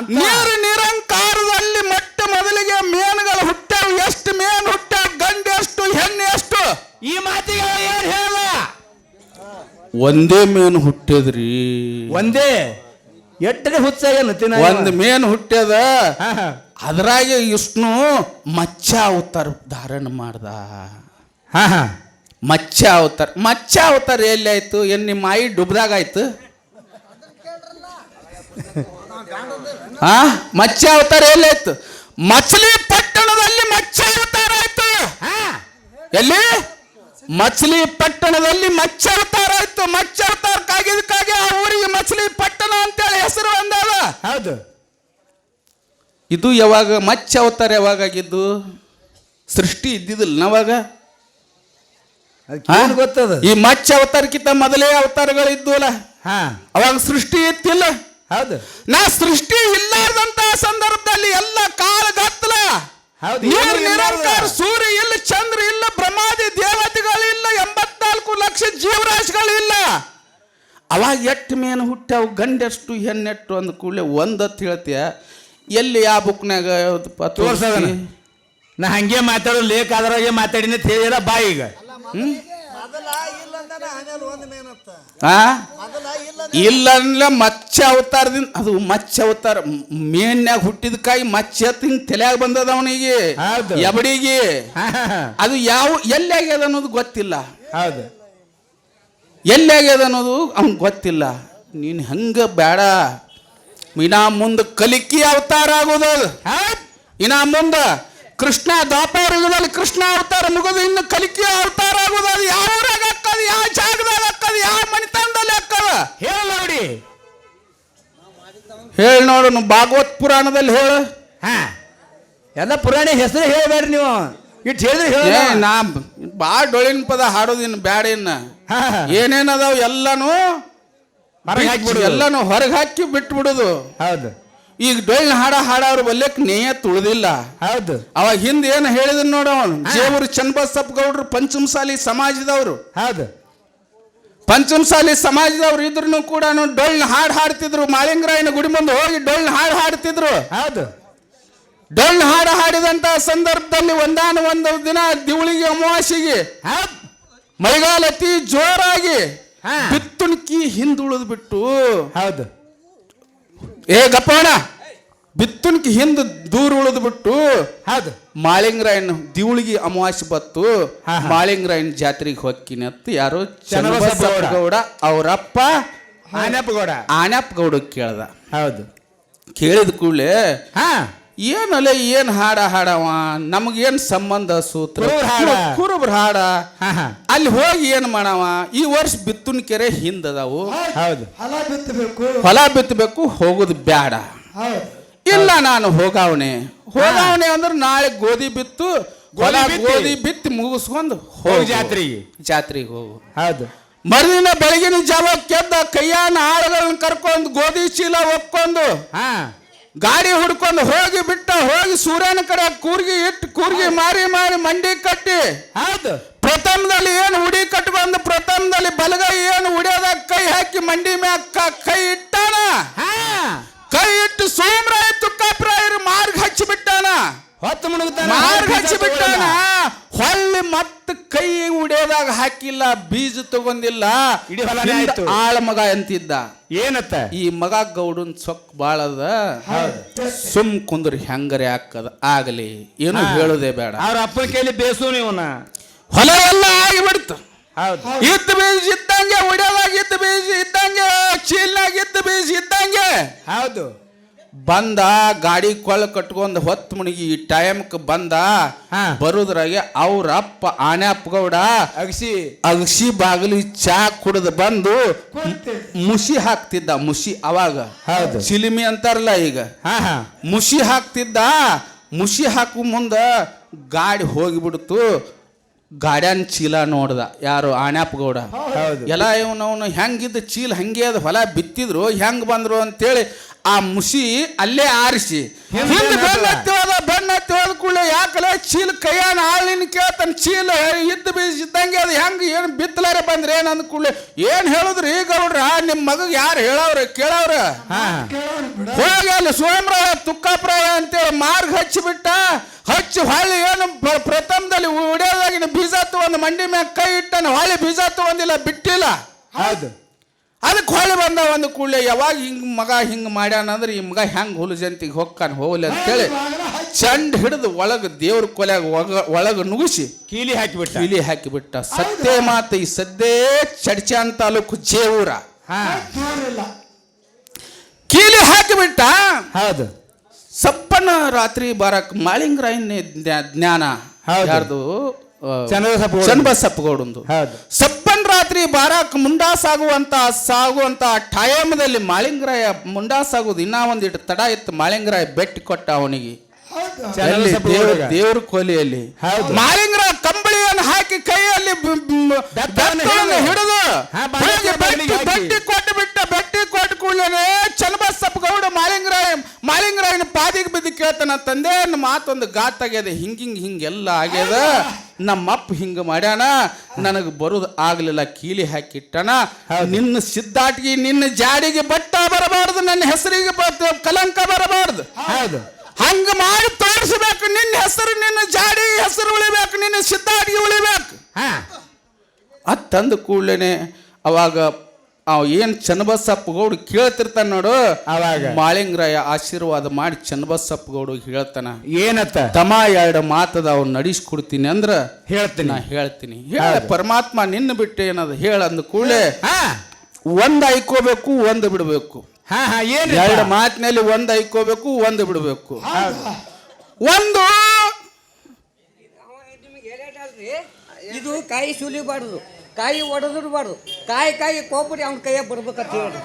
ನೀರು ನಿರಂಕಾರದಲ್ಲಿ ಮೊಟ್ಟ ಮೊದಲಿಗೆ ಮೀನುಗಳು ಹುಟ್ಟಾವ ಎಷ್ಟು ಮೀನು ಹುಟ್ಟಾವ ಗಂಡು ಎಷ್ಟು? ಹೆಣ್ಣು ಎಷ್ಟು? ಈ ಮಾತಿಗೆ ಏನು ಹೇಳ? ಒಂದೇ ಮೀನು ಹುಟ್ಟಿದ್ರಿ. ಒಂದೇ? ಎಟ್ಟರೆ ಹುಚ್ಚಾಗೇನು ತಿನ್ನ ಒಂದು ಮೀನು ಹುಟ್ಟ್ಯದ. ಹಾ ಹಾ. ಅದ್ರಾಗೆ ವಿಷ್ಣು ಮಚ್ಚ ಅವತಾರ ಧಾರಣ ಮಾಡ್ದ. ಹಾ ಹಾ. ಮಚ್ಚ ಅವತಾರ. ಮಚ್ಚ ಅವತಾರ ಎಲ್ಲಿ ಆಯ್ತು? ಏನ್ ನಿಮ್ಮ ಮಾಯಿ ಡುಬ್ದಾಗ ಆಯ್ತು? ಆ? ಮಚ್ಚ ಅವತಾರ ಎಲ್ಲಾಯ್ತು ಮಚ್ಲಿ ಪಟ್ಟಣದಲ್ಲಿ ಮಚ್ಚ ಅವತಾರ ಆಯ್ತು. ಎಲ್ಲಿ? ಮಚ್ಲಿ ಪಟ್ಟಣದಲ್ಲಿ ಮಚ್ಚ ಅವತಾರ ಆಯ್ತು. ಮಚ್ಚ ಅವತಾರಕ್ಕಾಗಿದ್ದಕ್ಕಾಗಿ ಆ ಊರಿಗೆ ಮಚ್ಲಿ ಪಟ್ಟಣ ಅಂತೇಳಿ ಹೆಸರು ಬಂದಾವ ಹೌದು. ಇದು ಯಾವಾಗ ಮಚ್ಚ ಅವತಾರ ಯಾವಾಗ ಆಗಿದ್ದು ಸೃಷ್ಟಿ ಇದ್ದಿದ್ದಿಲ್ಲ ನಾವಾಗ. ಗೊತ್ತದ? ಈ ಮಚ್ಚ ಅವತಾರಕ್ಕಿಂತ ಮೊದಲೇ ಅವತಾರಗಳಿದ್ವಲ್ಲ. ಹಾ. ಅವಾಗ ಸೃಷ್ಟಿ ಇತ್ತಿಲ್ಲ. ಹೌದು. ನಾ ಸೃಷ್ಟಿ ಇಲ್ಲಾರ್ದಂತ ಸಂದರ್ಭದಲ್ಲಿ ಎಲ್ಲ ಕಾಲಗತ್ತಲ. ನೀರು ಇಲ್ಲ ನಿರಂಕಾರ ಸೂರ್ಯ ಇಲ್ಲ ಚಂದ್ರ ಇಲ್ಲ ಬ್ರಹ್ಮಾದಿ ದೇವತೆಗಳು ಇಲ್ಲ ಎಂಬತ್ನಾಲ್ಕು ಲಕ್ಷ ಜೀವರಾಶಿಗಳಿಲ್ಲ ಅವಾಗ ಎಷ್ಟು ಮೇನು ಹುಟ್ಟ್ಯಾವ ಗಂಡೆಷ್ಟು ಹೆಣ್ಣೆಟ್ಟು ಅಂದ ಕೂಡಲೇ ಒಂದತ್ತು ಹೇಳ್ತೀಯ ಎಲ್ಲಿ ಆ ಬುಕ್ನಾಗ ತೋರ್ಸದ? ನಾ ಹಂಗೆ ಮಾತಾಡೋ ಅದ್ರಾಗೆ ಮಾತಾಡಿನ ಅಂತ ಬಾಯಿಗ. ಬಾ ಈಗ ಮೊದಲ ಇಲ್ಲ ಅಂದನ ಆಮೇಲೆ ಒಂದು ಮೇನತ್ತ ಆ? ಮೊದಲ ಇಲ್ಲ ಇಲ್ಲ ಅಂದ್ರೆ ಮಚ್ಚ ಅವತಾರದಿಂದ ಅದು ಮಚ್ಚ ಅವತಾರ. ಮೇನ್ಯಾಗ ಹುಟ್ಟಿದಕಾಯಿ ಮಚ್ಚ ಹಿಂಗ್ ತಲೆಯಾಗ ಬಂದದ ಅವನಿಗೆ. ಹೌದು. ಎಬಡಿಗೆ. ಅದು ಯಾವ ಎಲ್ಲಿ ಆಗ್ಯದ ಅನ್ನೋದು ಗೊತ್ತಿಲ್ಲ. ಹೌದು. ಎಲ್ಲಿ ಆಗ್ಯದ ಅನ್ನೋದು ಅವ್ನಿಗೆ ಗೊತ್ತಿಲ್ಲ. ನೀನು ಹಂಗ ಬೇಡ ಇನ್ನ ಮುಂದೆ ಕಲಿಕಿ ಅವತಾರ ಆಗೋದು. ಇನ್ನ ಮುಂದೆ ಕೃಷ್ಣ ದ್ವಾಪರ ಯುಗದಲ್ಲಿ ಕೃಷ್ಣ ಅವತಾರ ಮುಗಿದು ಇನ್ನು ಕಲಿಕಿ ಅವತಾರ ಆಗೋದು. ಅದು ಯಾವ ಊರಾಗ? ಯಾವ ಜಾಗದಾಗ ಹಾಕದ ಯಾವ ಮನೆತನದಲ್ಲಿ ಹಾಕದ? ಹೇಳ ನೋಡಿ. ಹೇಳಿ ನೋಡು ಭಾಗವತ್ ಪುರಾಣದಲ್ಲಿ ಹೇಳು. ಹಾ. ಎಲ್ಲ ಪುರಾಣ ಹೆಸರು ಹೇಳಬೇಡ್ರಿ ನೀವು. ಇಟ್ಟು ಹೇಳಿದ್ರೆ ಹೇಳ ನಾ ಭಾಳ ಡೊಳ್ಳಿನ ಪದ ಹಾಡೋದಿನ್ ಬ್ಯಾಡ ಇನ್ನ. ಏನೇನದಾವ ಎಲ್ಲಾನು ಹಾಕಿ ಬಿಡು ಎಲ್ಲಾನು ಹೊರಗೆ ಹಾಕಿ ಬಿಟ್ಬಿಡುದು. ಹೌದು. ಈಗ ಡೊಳ್ಳ ಹಾಡ ಹಾಡೋರು ಬಲ್ಯಕ್ ನೇಯ ತುಳಿದಿಲ್ಲ. ಹೌದು. ಅವಾಗ ಹಿಂದೆ ಏನು ಹೇಳಿದ್ ನೋಡ ಅವನು? ಜೇವರು ಚನ್ನಬಸಪ್ಪ ಗೌಡ್ರು ಪಂಚಮಸಾಲಿ ಸಮಾಜದವರು. ಹೌದು. ಪಂಚಮಸಾಲಿ ಸಮಾಜದವ್ರು ಇದ್ರು ಕೂಡ ಡೊಳ್ಳ ಹಾಡು ಹಾಡ್ತಿದ್ರು. ಮಾಳಿಂಗರಾಯನ ಗುಡಿ ಮುಂದೆ ಹೋಗಿ ಡೊಳ್ಳ ಹಾಡು ಹಾಡ್ತಿದ್ರು. ಹೌದು. ಡೊಳ್ಳ ಹಾಡು ಹಾಡಿದಂತ ಸಂದರ್ಭದಲ್ಲಿ ಒಂದಾನು ಒಂದು ದಿನ ದಿವಳಿಗೆ ಅಮಾವಾಸಿಗೆ ಹೌದ್. ಮಳೆಗಾಲ ಅತಿ ಜೋರಾಗಿ ಬಿತ್ತುಣಕಿ ಬಿತ್ತುಣಿಕಿ ಹಿಂದುಳಿದು ಬಿಟ್ಟು ಹೌದು. ಏ ಗಪ್ಪಣ ಬಿತ್ತನ್ಕಿ ಹಿಂದ್ ದೂರ ಉಳಿದು ಬಿಟ್ಟು ಹೌದು. ಮಾಳಿಂಗರಾಯನ್ ದಿವಳಿಗೆ ಅಮಾವಾಸ್ಯೆ ಬತ್ತು. ಮಾಳಿಂಗರಾಯನ್ ಜಾತ್ರೆಗೆ ಹೋಗ್ತೀನಿ ಅಂತ ಯಾರೋ ಚನ್ನಬಸಪ್ಪ ಚನ್ನಬಸಪ್ಪ ಗೌಡ ಅವರಪ್ಪ ಆನಪ್ಪಗೌಡ ಗೌಡ. ಆನ್ಯಪ್ಪ ಗೌಡ ಕೇಳ್ದ. ಹೌದು. ಕೇಳಿದ ಕೂಡಲೇ ಹಾ. ಏನಲ್ಲ ಏನ್ ಹಾಡ ಹಾಡವ? ನಮಗೇನ್ ಸಂಬಂಧ ಸೂತ್ರ? ಕುರುಬ್ರ ಹಾಡ. ಅಲ್ಲಿ ಹೋಗಿ ಏನ್ ಮಾಡವ? ಈ ವರ್ಷ ಬಿತ್ತುನ್ ಕೆರೆ ಹಿಂದದವು. ಹೌದು. ಹೊಲ ಬಿತ್ತಬೇಕು. ಹೊಲ ಬಿತ್ತಬೇಕು ಹೋಗುದು ಬ್ಯಾಡ. ಹೌದು. ಇಲ್ಲ ನಾನು ಹೋಗಾವಣೆ ಹೋಗಾವಣೆ ಅಂದ್ರೆ ನಾಳೆ ಗೋಧಿ ಬಿತ್ತು ಹೊಲ. ಗೋಧಿ ಬಿತ್ತಿ ಮುಗಿಸ್ಕೊಂಡು ಹೋಗಿ ಹೋಗು. ಜಾತ್ರೆಗೆ. ಜಾತ್ರೆಗೆ ಹೋಗು. ಹೌದು. ಮರುದಿನ ಬೆಳಗಿನ ಜಾವ ಕೆದ್ದ ಕೈಯಾನ ಆಳುಗಳನ್ನ ಕರ್ಕೊಂಡು ಗೋಧಿ ಚೀಲ ಒಪ್ಕೊಂಡು ಹಾ. ಗಾಡಿ ಹುಡ್ಕೊಂಡು ಹೋಗಿ ಬಿಟ್ಟ ಹೋಗಿ ಸೂರ್ಯನ ಕಡೆ ಕೂರ್ಗಿ ಇಟ್ಟು ಕೂರ್ಗಿ ಮಾರಿ ಮಾರಿ ಮಂಡಿ ಕಟ್ಟಿ. ಹೌದು. ಪ್ರಥಮದಲ್ಲಿ ಏನು ಉಡಿ ಬಂದು ಪ್ರಥಮದಲ್ಲಿ ಬಲಗೈ ಏನು ಉಡಿಯೋದಾಗ ಕೈ ಹಾಕಿ ಮಂಡಿ ಮ್ಯಾಗ ಕೈ ಇಟ್ಟಾನ. ಕೈ ಇಟ್ಟು ಸೋಮರಾಯ ತುಕ್ಕಪ್ರಾಯರು ಮಾರ್ಗ ಹಚ್ಚಿ ಬಿಟ್ಟಾನ. ಹೊತ್ತು ಮುಳುಗುತ್ತಾನ ಮಾರ್ಗ ಹಚ್ಚಿ ಬಿಟ್ಟಾನ? ಹೊಳ್ಳಿ ಮತ್ತೆ ಕೈ ಉಡಿಯೋದಾಗ ಹಾಕಿಲ್ಲ ಬೀಜ ತಗೊಂಡಿಲ್ಲ. ಇಡೀ ಹೊಲನೇ ಹಿಂದ ಆಯ್ತು. ಆಳ ಮಗ ಅಂತಿದ್ದ ಏನತ್ತ? ಈ ಮಗ ಗೌಡನ್ ಸೊಕ್ ಬಾಳದ. ಸುಮ್ ಕುಂದ್ರ ಹೆಂಗರೆ ಹಾಕದ? ಆಗಲಿ. ಏನು. ಹೇಳುದೇ ಬೇಡ. ಅವ್ರ ಅಪ್ಪನ ಕೈಲಿ ಬೇಸು ನೀವನ ಹೊಲ ಎಲ್ಲ ಆಗಿಬಿಡ್ತು. ಹೌದು. ಇದ್ದ ಬೀಜ ಇದ್ದಂಗೆ ಉಡಿಯೋದಾಗ ಇತ್ತು ಬೀಜ ಇದ್ದಂಗೆ ಚೀಲ್ನಾಗ ಇದ್ದ ಬೀಜ ಇದ್ದಂಗೆ. ಹೌದು. ಬಂದ ಗಾಡಿ ಕೊಳ್ಳ ಕಟ್ಕೊಂಡ್ ಹೊತ್ತು ಮುಣಗಿ ಈ ಟೈಮ್ಕ್ ಬಂದ ಹಾ. ಬರುದ್ರಾಗೆ ಅವ್ರ ಅಪ್ಪ ಆನ್ಯಪ್ಪ ಗೌಡ ಅಗಸಿ. ಅಗಸಿ ಬಾಗಿಲಿ ಚಾ ಕುಡ್ದು ಬಂದು ಮುಸಿ ಹಾಕ್ತಿದ್ದ ಮುಸಿ ಅವಾಗ. ಹೌದು. ಚಿಲಿಮಿ ಅಂತಾರಲ್ಲ ಈಗ. ಹಾ ಹಾ. ಮುಸಿ ಹಾಕ್ತಿದ್ದ ಮುಸಿ ಹಾಕು ಮುಂದ ಗಾಡಿ ಹೋಗಿಬಿಡ್ತು. ಗಾಡ್ಯಾನ್ ಚೀಲ ನೋಡ್ದ ಯಾರು? ಆಣ್ಯಾಪ್ ಗೌಡ. ಹೌದು. ಎಲ್ಲ ಇವನವನು ಹೆಂಗಿದ್ದ ಚೀಲ ಹಂಗೆ ಅದು ಹೊಲ ಬಿತ್ತಿದ್ರು ಹೆಂಗ್ ಬಂದ್ರು ಅಂತೇಳಿ ಆ ಮುಸಿ ಅಲ್ಲೇ ಆರಿಸಿ. ಹಿಂದೆ. ಬೆನ್ನ ಕೂಡಲೇ ಯಾಕಲೆ ಚೀಲ ಕೈಯಾನ ಆಳಿನ ಕೇಳ್ತಾನ ಚೀಲ ಇದ್ದು ಬೀಸಿದ್ದಂಗೆ ಅದು ಹೆಂಗ್ ಏನು ಬಿತ್ತಲಾರೆ ಬಂದ್ರೆ ಏನು ಅಂದ ಕೂಡಲೇ. ಏನು ಹೇಳಿದ್ರು ಈಗ ಗೌಡ್ರ ನಿಮ್ಮ ಮಗ ಯಾರು ಹೇಳವ್ರ ಕೇಳವ್ರ? ಹೋಗಿ ಅಲ್ಲಿ ಸೋಮರಾಯ ತುಕ್ಕಪ್ರಾಯ ಅಂತೇಳಿ ಮಾರ್ಗ ಹಚ್ಚಿಬಿಟ್ಟ. ಹಚ್ಚಿ ಹೊಳ್ಳಿ ಏನು ಪ್ರ- ಪ್ರಥಮದಲ್ಲಿ ಉಡಿಯೋದಾಗಿನ ಬೀಜ ತಗೊಂಡು ಮಂಡಿ ಮ್ಯಾಗ ಕೈ ಇಟ್ಟನ ಹೊಳ್ಳಿ ಬೀಜ ತಗೊಂಡಿಲ್ಲ ಬಿಟ್ಟಿಲ್ಲ. ಹೌದು. ಅದಕ್ಕೆ ಹೊಳ್ಳಿ ಬಂದ ಒಂದು ಕೂಡಲೇ ಯಾವಾಗ ಹಿಂಗ ಮಗ ಹಿಂಗ ಮಾಡ್ಯಾನ ಅಂದ್ರೆ ಈ ಮಗ ಹೆಂಗ್ ಹುಲ್ ಜಂತಿಗೆ ಹೊಕ್ಕಾನ ಹೋಗಲಿ ಅಂತೇಳಿ ಚಂಡ್ ಹಿಡಿದು ಒಳಗ ದೇವ್ರ ಕೊಲೆಯಾಗ ಒಳಗ ಒಳಗ ನುಗಿಸಿ ಕೀಲಿ ಹಾಕಿಬಿಟ್ಟ. ಕೀಲಿ ಹಾಕಿಬಿಟ್ಟ. ಸತ್ಯ ಮಾತ ಈ ಸದ್ದೇ ಚಡ್ಚಾನ್ ತಾಲೂಕು ಜೇವೂರ. ಕೀಲಿ ಹಾಕಿಬಿಟ್ಟ. ಹೌದು. ಸಪ್ಪನ ರಾತ್ರಿ ಬಾರಕ್ ಮಾಳಿಂಗರಾಯನ್ ಜ್ಞಾನ. ಯಾರ್ದು? ಚನ್ನಬಸಪ್ಪ ಗೌಡ. ರಾತ್ರಿ ಬಾರಾಕ್ ಮುಂಡಾ ಸಾಗುವಂತ ಸಾಗುವಂತ ಟೈಮದಲ್ಲಿ ಮಾಳಿಂಗರಾಯ ಮುಂಡಾ ಸಾಗುದು ಇನ್ನ ಒಂದಿಟ್ಟು ತಡ ಇತ್ತು. ಮಾಳಿಂಗರಾಯ ಬೆಟ್ಟಿ ಕೊಟ್ಟ ಅವನಿಗೆ. ದೇವ್ರ ಕೋಲಿಯಲ್ಲಿ. ಮಾಳಿಂಗರಾಯ ಕಂಬಳಿಯನ್ನು ಹಾಕಿ ಕೈಯಲ್ಲಿ ಹಿಡಿದು. ಬೆಟ್ಟಿ ಕೊಟ್ಟು ಬಿಟ್ಟ ಬಟ್ಟಿ ಕೊಟ್ಟು ಕೂಡಲೇ ಚನ್ನಬಸಪ್ಪ ಗೌಡ ಮಾಲಿಂಗರಾಯ ಮಾಲಿಂಗರಾಯನ ಪಾದಿಗೆ ಬಿದ್ದು ಕೇಳ್ತಾನ ತಂದೆ ನನ್ನ ಮಾತೊಂದು ಗಾತಾಗ್ಯದ ಹಿಂಗ ಹಿಂಗ ಹಿಂಗ್ ಹಿಂಗೆಲ್ಲ ಆಗ್ಯದ. ನಮ್ಮಪ್ಪ ಹಿಂಗ ಮಾಡ್ಯಾನ. ನನಗೆ ಬರೋದು ಆಗ್ಲಿಲ್ಲ. ಕೀಲಿ ಹಾಕಿಟ್ಟಣ ನಿನ್ನ ಸಿದ್ದಾಟಿಗೆ ನಿನ್ನ ಜಾಡಿಗೆ ಬಟ್ಟ ಬರಬಾರ್ದು. ನನ್ನ ಹೆಸರಿಗೆ ಕಲಂಕ ಬರಬಾರ್ದು. ಹೌದು. ಹಂಗ ಮಾಡಿ ತೋರಿಸ್ಬೇಕು ನಿನ್ನ ಹೆಸರು ನಿನ್ನ ಜಾಡಿ ಹೆಸರು ಉಳಿಬೇಕು ನಿನ್ನ ಸಿದ್ಧಾಡಿ ಉಳಿಬೇಕು. ಹಾ. ಅದು ತಂದ ಕೂಡಲೇ ಅವಾಗ ಅವ ಏನು ಚನ್ನಬಸಪ್ಪ ಗೌಡ ಕೇಳ್ತಿರ್ತಾನ ನೋಡು ಅವಾಗ. ಮಾಳಿಂಗರಾಯ ಆಶೀರ್ವಾದ ಮಾಡಿ ಚನ್ನಬಸಪ್ಪ ಗೌಡ ಹೇಳ್ತಾನ ಏನತ್ತ? ತಮ ಎರಡು ಮಾತದ ಅವ್ನು ನಡೆಸ್ಕೊಡ್ತೀನಿ ಅಂದ್ರ ಹೇಳ್ತೀನಿ. ನಾ ಹೇಳ್ತೀನಿ. ಹೇಳ ಪರಮಾತ್ಮ ನಿನ್ನ ಬಿಟ್ಟು ಏನದ ಹೇಳ ಅಂದ ಕೂಡಲೇ ಹ. ಒಂದ್ ಐಕೋಬೇಕು ಒಂದು ಬಿಡಬೇಕು. ಹಾ ಹಾ ಏನ್ ಎರಡು ಮಾತಿನಲ್ಲಿ ಒಂದು ಐಕೋಬೇಕು ಒಂದು ಬಿಡಬೇಕು. ಒಂದು ನಿಮಗೆ ಹೇಳಲ್ರಿ ಇದು ಕಾಯಿ ಸುಲಿಬಾರ್ದು ಕಾಯಿ ಒಡೆದಿಡಬಾರ್ದು ಕಾಯಿ ಕಾಯಿ ಕೋಪರಿ ಅವ್ನ ಕೈಯಾಗ ಬರ್ಬೇಕಂತ ಹೇಳಿ.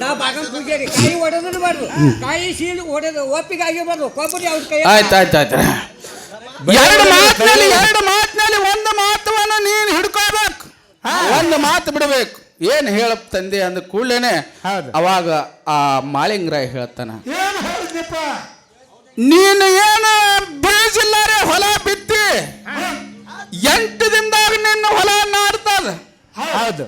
ನಾ ಬಾಗ ಪೂಜಾರಿ ಕಾಯಿ ಒಡೆದಿಡಬಾರ್ದು ಕಾಯಿ ಸೀಲು ಒಡೆದು ಒಪ್ಪಿಗೆ ಆಗಿರ್ಬಾರ್ದು ಕೋಪರಿ ಅವ್ನ ಕೈ ಆಯ್ತು ಆಯ್ತು ಆಯ್ತು. ಎರಡು ಮಾತಿನಲ್ಲಿ ಎರಡು ಮಾತಿನಲ್ಲಿ ಒಂದು ಮಾತವನ್ನು ನೀನು ಹಿಡ್ಕೋಬೇಕು. ಒಂದು ಮಾತು ಬಿಡಬೇಕು. ಏನು ಹೇಳಪ್ ತಂದೆ ಅಂದ ಕೂಡಲೇನೆ ಹೌದು. ಅವಾಗ ಆ ಮಾಳಿಂಗರಾಯ ಹೇಳ್ತಾನ ಏನ್ ಹೇಳಿದ್ನಪ್ಪ ನೀನು ಏನು ಬೀಜಿಲ್ಲಾರೆ ಹೊಲ ಬಿತ್ತಿ? ಎಂಟು ದಿನದಾಗ ನಿನ್ನ ಹೊಲ ನಾಡ್ತದ ಹೌದು.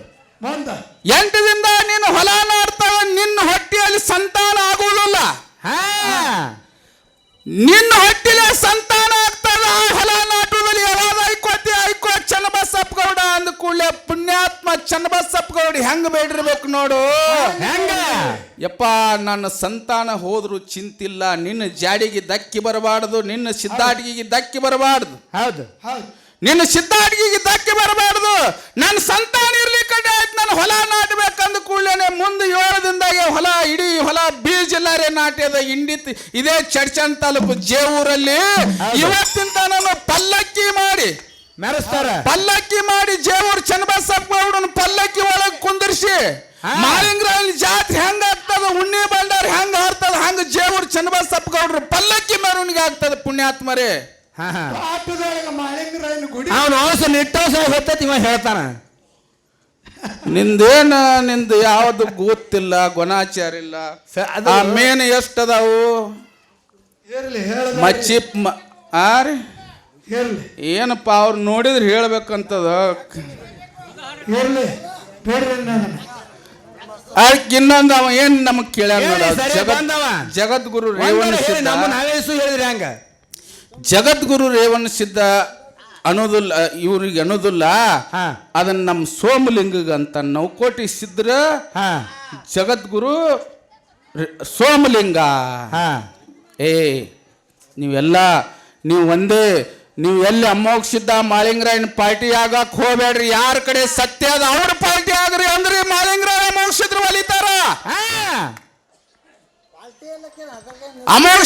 ನನ್ನ ಸಂತಾನ ಹೋದ್ರು ಚಿಂತಿಲ್ಲ. ನಿನ್ನ ಜಾಡಿಗೆ ದಕ್ಕಿ ಬರಬಾರದು ನಿನ್ನ ಸಿದ್ಧಾಟಿಗೆ ದಕ್ಕಿ ಬರಬಾರದು. ಹೌದು. ನಿನ್ನ ಸಿದ್ಧಾಟಿಗೆ ದಕ್ಕಿ ಬರಬಾರದು. ನನ್ನ ಸಂತಾನ ಇರ್ಲಿ ಕಡೆ ಆಯ್ತು. ನಾನು ಹೊಲ ನಾಟಬೇಕಂದ ಕೂಡಲೇ ಮುಂದೆ ಏಳದಿಂದ ಹೊಲ ಇಡೀ ಹೊಲ ಬೀಜ ಇಲ್ಲಾರೆ ನಾಟ್ಯದ ಇಂಡಿತ್ ಇದೇ ಚಡ್ಚನ್ ತಾಲೂಕು ಜೇವೂರಲ್ಲಿ ಇವತ್ತಿಂದ ನಾನು ಪಲ್ಲಕ್ಕಿ ಮಾಡಿ. ಮೆರೆಸ್ತಾರ. ಪಲ್ಲಕ್ಕಿ ಮಾಡಿ ಜೇವೂರ್ ಚನ್ನಬಸಪ್ಪ ಗೌಡನ ಪಲ್ಲಕ್ಕಿ ಒಳಗೆ ಕುಂದರ್ಸಿ. ಮಾಲಿಂಗ್ರಲ್ಲಿ ಜಾತ್ರೆ ಹೆಂಗ ಆಗ್ತದ ಉಣ್ಣಿ ಬಂಡಾರ ಹೆಂಗ ಹಾರ್ತದ ಹಂಗ ಜೇವೂರ್ ಚನ್ನಬಸಪ್ಪ ಗೌಡ್ರು ಪಲ್ಲಕ್ಕಿ ಮೆರವಣಿಗೆ ಆಗ್ತದ ಪುಣ್ಯಾತ್ಮರೇ. ಹಾ ಹಾ. ಆಟದೊಳಗೆ ಮಾಳಿಂಗರಾಯನ ಗುಡಿ ಅವನು ಅವಸ ನಿಟ್ಟವಸ ಹೊತ್ತೈತಿ ಇವ ಹೇಳ್ತಾನ. ನಿಂದೇನ ನಿಂದ ಯಾವ್ದು ಗೊತ್ತಿಲ್ಲ ಗುಣಾಚಾರ ಇಲ್ಲ ಅದು- ಆ ಮೇನ್ ಎಷ್ಟದಾವು? ಮಚ್ಚಿಪ್ ಆ ರೀ? ಇರ್ಲಿ. ಏನಪ್ಪ ಅವ್ರು ನೋಡಿದ್ರೆ ಹೇಳ್ಬೇಕಂತದ. ಅದಕ್ಕೆ ಇನ್ನೊಂದು ಅವ ಏನ್ ನಮಗ್ ಕೇಳ. ಜಗದ್ಗುರು ರೇವಣ ಸಿದ್ಧ ಹೇಳಿದ್ರಿ ಹಂಗ? ಜಗದ್ಗುರು ರೇವಣ ಸಿದ್ಧ ಅನ್ನೋದಿಲ್ಲ ಇವ್ರಿಗೆ ಅನ್ನೋದಿಲ್ಲ. ಹಾ. ಅದನ್ನ ನಮ್ಮ ಸೋಮಲಿಂಗಗ ಅಂತ ನೌಕೋಟಿ ಸಿದ್ರ ಹಾ. ಜಗದ್ಗುರು ಸೋಮಲಿಂಗ. ಹಾ. ಏ ನೀವೆಲ್ಲ ನೀವು ಒಂದೇ ನೀವು ಎಲ್ಲಿ ಅಮ್ಮೋಗ್ ಸಿದ್ಧ ಮಾಳಿಂಗರಾಯನ್ ಪಾರ್ಟಿ ಆಗಕ್ ಹೋಗ್ಬೇಡ್ರಿ. ಯಾರ ಕಡೆ ಸತ್ಯ ಅದ ಅವ್ರ ಪಾರ್ಟಿ ಆಗ್ರಿ ಅಂದ್ರೆ ಮಾಳಿಂಗರಾಯ. ಸಿದ್ರ ಒಲಿತಾರ?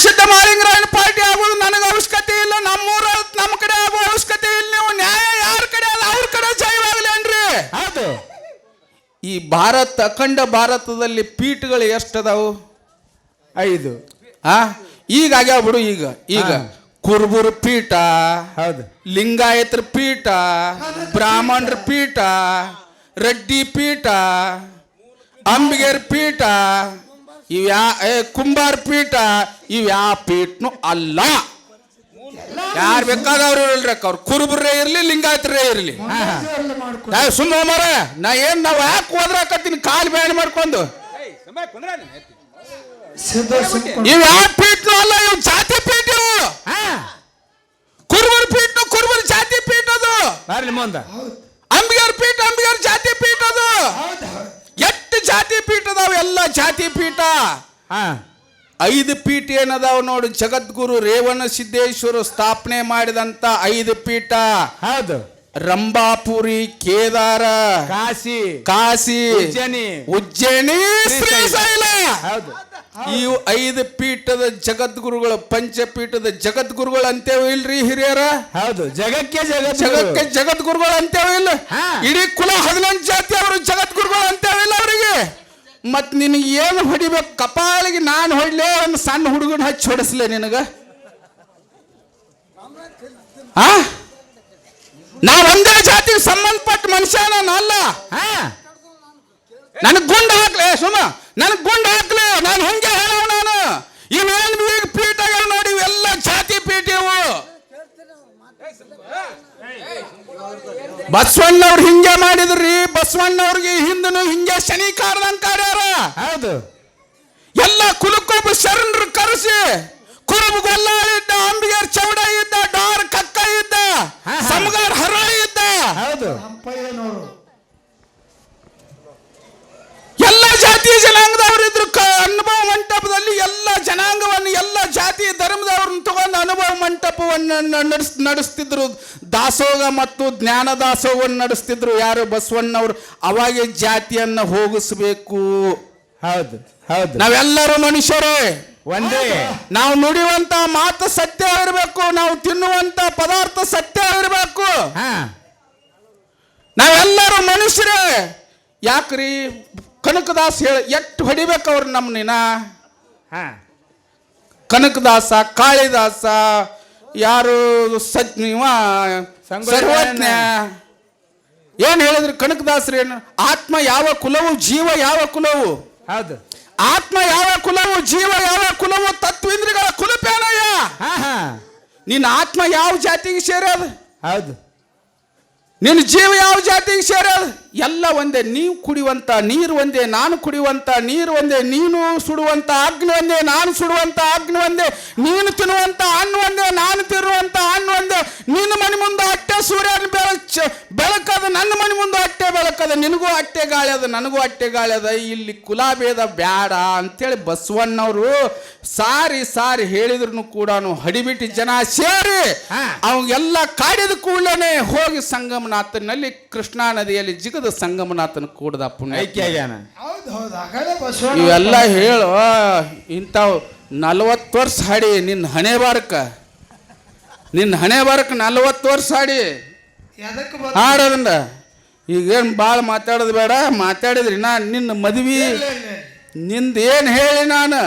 ಸಿದ್ಧ ಮಾಳಿಂಗರಾಯನ ಪಾರ್ಟಿ ಆಗೋದು ನನಗೆ ಅವಶ್ಯಕತೆ ಇಲ್ಲ. ನಮ್ಮೂರ ನಮ್ಮ ಕಡೆ ಆಗೋ ಅವಶ್ಯಕತೆ ಇಲ್ಲ. ನೀವು ನ್ಯಾಯ ಯಾರ ಕಡೆ ಅಲ್ಲ ಅವ್ರ ಕಡೆ ಜಯವಾಗಲೇನ್ರಿ ಹೌದು. ಈ ಭಾರತ ಅಖಂಡ ಭಾರತದಲ್ಲಿ ಪೀಠಗಳು ಎಷ್ಟದಾವು? ಐದು. ಆ? ಈಗ ಆಗ್ಯಾವ ಬಿಡು ಈಗ ಈಗ. ಕುರುಬುರ ಪೀಠ ಹೌದು. ಲಿಂಗಾಯತರ ಪೀಠ ಬ್ರಾಹ್ಮಣರ ಪೀಠ ರೆಡ್ಡಿ ಪೀಠ ಅಂಬಿಗೇರ್ ಪೀಠ ಇವ್ಯಾ ಏ ಕುಂಬಾರ ಪೀಠ ಇವ್ಯಾ ಪೀಠನು ಅಲ್ಲ. ಯಾರು ಬೇಕಾದವ್ರು ಇರಲ್ರಿ ಅವ್ರು? ಕುರುಬ್ರೇ ಇರ್ಲಿ ಲಿಂಗಾಯತರೇ ಇರ್ಲಿ. ಏ, ಮರ ನಾ ಏನ್ ನಾವ್ ಯಾಕೆ ಹೋದ್ರಾಕತ್ತೀನಿ? ಕಾಲು ಬ್ಯಾನ್ ಮಾಡ್ಕೊಂಡು. ಇವ್ ಯಾವ ಪೀಠನು ಅಲ್ಲ ಇವ್ ಜಾತಿ ಪೀಠ ಕುರುಬರ್ ಪೀಠನು ಕುರುಬರ ಪೀಠ ಕುರುಬರ ಜಾತಿ ಪೀಠ ಅದು. ಅಂಬಿಗರ್ ಪೀಠ ಅಂಬಿಗರ್ ಜಾತಿ ಪೀಠ ಅದು. ಎಷ್ಟು ಜಾತಿ ಪೀಠ ಅದಾವ ಎಲ್ಲ ಜಾತಿ ಪೀಠ. ಹಾ. ಐದು ಪೀಠ ಏನದಾವ ನೋಡು ಜಗದ್ಗುರು ರೇವಣ ಸಿದ್ದೇಶ್ವರ ಸ್ಥಾಪನೆ ಮಾಡಿದಂತ ಐದು ಪೀಠ. ಹೌದು. ರಂಭಾಪುರಿ ಕೇದಾರ ಕಾಶಿ ಕಾಶಿ ಉಜ್ಜಯಿನಿ. ಉಜ್ಜಯಿನಿ ಶ್ರೀಶೈಲ. ಹೌದು. ಇವು ಐದು ಪೀಠದ ಜಗದ್ಗುರುಗಳು ಪಂಚಪೀಠದ ಜಗದ್ಗುರುಗಳು ಅಂತೇವು ಇಲ್ರಿ ಹಿರಿಯರ? ಹೌದು. ಜಗಕ್ಕೆ ಜಗ ಜಗಕ್ಕೆ ಜಗದ್ಗುರುಗಳು ಅಂತೇವ ಇಲ್ಲ. ಇಡೀ ಕುಲ ಹದಿನೆಂಟು ಜಾತಿ ಅವರು ಜಗದ್ಗುರುಗಳು ಅಂತೇವಿಲ್ಲ ಅವರಿಗೆ. ಮತ್ ನಿನಗೆ ಏನು ಹೊಡಿಬೇಕು? ಕಪಾಲಿಗೆ ನಾನು ಹೊಡ್ಲೆ ಒಂದು ಸಣ್ಣ ಹುಡುಗನ ಹಚ್ಚಿ ಹೊಡಿಸ್ಲೆ ನಿನಗ. ಆ? ನಾ ಒಂದೇ ಜಾತಿಗೆ ಸಂಬಂಧಪಟ್ಟ ಮನುಷ್ಯ ನಾನು ಅಲ್ಲ ನನಗೆ ಗುಂಡು ಹಾಕ್ಲೆ ಸುಮ. ನನಗೆ ಗುಂಡು ಹಾಕ್ಲೆ ನಾನು ಹಂಗೆ ಹೇಳೋ ನಾನು. ಇವೇನು ಈಗ ಪೀಠ ಆಗ್ಯಾವ ನೋಡಿ ಎಲ್ಲ ಜಾತಿ ಪೀಠ ಇವು. ಬಸವಣ್ಣವ್ರು ಹಿಂಗೆ ಮಾಡಿದ್ರಿ ಬಸವಣ್ಣವ್ರಿಗೆ ಹಿಂದನು ಹಿಂಗೆ ಶನಿ ಕಾರ್ದಂಗ್ ಕಾರ್ಯಾರ ಹೌದು. ಎಲ್ಲ ಕುಲಕ್ಕೊಬ್ಬ ಶರಣರು ಕರೆಸಿ ಕುರುಬ ಮಂಟಪವನ್ನು ನಡೆಸ್ ನಡೆಸ್ತಿದ್ರು. ದಾಸೋಹ ಮತ್ತು ಜ್ಞಾನ ದಾಸೋಹವನ್ನು ನಡೆಸ್ತಿದ್ರು. ಯಾರು ಬಸವಣ್ಣವ್ರು? ಅವಾಗೆ ಜಾತಿಯನ್ನ ಹೋಗಿಸ್ಬೇಕು. ಹೌದು ಹೌದು. ನಾವೆಲ್ಲರೂ ಮನುಷ್ಯರೇ. ಒಂದೇ. ನಾವು ನುಡಿಯುವಂತ ಮಾತು ಸತ್ಯ ಇರಬೇಕು ನಾವು ತಿನ್ನುವಂತ ಪದಾರ್ಥ ಸತ್ಯ ಇರಬೇಕು ಹಾ. ನಾವೆಲ್ಲರೂ ಮನುಷ್ಯರೇ. ಯಾಕ್ರಿ? ಕನಕದಾಸ್ ಹೇಳಿ ಎಷ್ಟು ಹೊಡಿಬೇಕು ಅವ್ರು ನಮ್ಮನಿನ? ಹಾ. ಕನಕದಾಸ ಕಾಳಿದಾಸ ಯಾರು ಸಜ್ ಇವ ಸಂಗೊಳ್ಳಿ ಸರ್ವಜ್ಞ. ಏನ್ ಹೇಳಿದ್ರು ಕನಕದಾಸರು ಏನು? ಆತ್ಮ ಯಾವ ಕುಲವು ಜೀವ ಯಾವ ಕುಲವು? ಹೌದು. ಆತ್ಮ ಯಾವ ಕುಲವು ಜೀವ ಯಾವ ಕುಲವು ತತ್ವೇಂದ್ರಿಗಳ ಕುಲಪೇನಯ್ಯ ನಿನ್ನ ಆತ್ಮ ಯಾವ ಜಾತಿಗೆ ಸೇರೋದು ಹೌದು. ನಿನ್ನ ಜೀವ ಯಾವ ಜಾತಿಗೆ ಸೇರೋದು ಎಲ್ಲ ಒಂದೇ ನೀವು ಕುಡಿಯುವಂಥ ನೀರು ಒಂದೇ ನಾನು ಕುಡಿಯುವಂಥ ನೀರು ಒಂದೇ ನೀನು ಸುಡುವಂಥ ಅಗ್ನಿ ಒಂದೇ ನಾನು ಸುಡುವಂಥ ಅಗ್ನಿ ಒಂದೇ ನೀನು ತಿನ್ನುವಂಥ ಹಣ್ಣು ಒಂದೇ ನಾನು ತಿರುವಂಥ ಹಣ್ಣು ಒಂದೇ ನಿನ್ನ ಮನೆ ಮುಂದೆ ಅಟ್ಟೆ ಸೂರ್ಯನ ಬೆಳಚ ಬೆಳಕದ ನನ್ನ ಮನೆ ಮುಂದೆ ಅಟ್ಟೆ ಬೆಳಕದ ನಿನಗೂ ಅಟ್ಟೆ ಗಾಳಿ ಅದ ನನಗೂ ಅಟ್ಟೆ ಗಾಳಿ ಅದ ಇಲ್ಲಿ ಕುಲಾಬೇದ ಬ್ಯಾಡ ಅಂತೇಳಿ ಬಸವಣ್ಣವರು ಸಾರಿ ಸಾರಿ ಹೇಳಿದ್ರು ಕೂಡ ಹಡಿಬಿಟ್ಟು ಜನ ಸೇರಿ ಅವಂಗೆಲ್ಲ ಕಾಡಿದ ಕೂಡಲೇ ಹೋಗಿ ಸಂಗಮನಾಥನಲ್ಲಿ ಕೃಷ್ಣಾ ನದಿಯಲ್ಲಿ ಜಿಗದ ಸಂಗಮನಾಥನ ಕೂಡದ ಪುಣ್ಯ ಐಕ್ಯ ಆಗ್ಯಾನ? ಹೌದು ಹೌದು ಆ ಕಡೆ ಬಸವಣ್ಣ. ಇವೆಲ್ಲ ಹೇಳು ಇಂಥವು ನಲವತ್ತು ವರ್ಷ ಹಾಡಿ ನಿನ್ನ ಹಣೆ ಬಾರಕ. ನಿನ್ನ ಹಣೆ ಬಾರಕ ನಲವತ್ತು ವರ್ಷ ಹಾಡಿ. ಎದಕ್ಕೆ ಬಂದ ಹಾಡೋದ್ರಿಂದ ಈಗೇನು ಭಾಳ ಮಾತಾಡೋದು ಬೇಡ ಮಾತಾಡಿದ್ರಿ ನಾ ನಿನ್ನ ಮದ್ವಿ. ನಿಂದ ಏನು ಹೇಳಿ ನಾನು?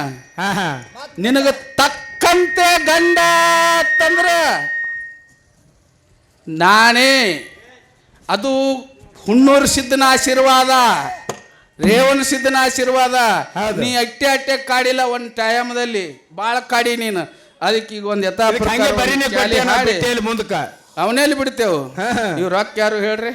ನಿನಗೆ ತಕ್ಕಂತೆ ಗಂಡ ಅಂತಂದ್ರ ನಾನೇ ಅದು ಹುಣ್ಣೂರು ಸಿದ್ಧನ ಆಶೀರ್ವಾದ ರೇವಣ ಸಿದ್ಧನ ಆಶೀರ್ವಾದ. ನೀ ಅಟ್ಟೆ ಅಟ್ಟೆ ಕಾಡಿಲ್ಲ ಒಂದು ಟೈಮ್ದಲ್ಲಿ ಭಾಳ ಕಾಡಿ ನೀನು. ಅದಕ್ಕೆ ಈಗ ಒಂದು ಯಥಾ ಮುಂದಕ್ಕ. ಅವನೇಲಿ ಬಿಡ್ತೇವು? ಹಾ, ಹಾ. ಇವ್ ರೊಕ್ಕ ಯಾರು ಹೇಳ್ರಿ?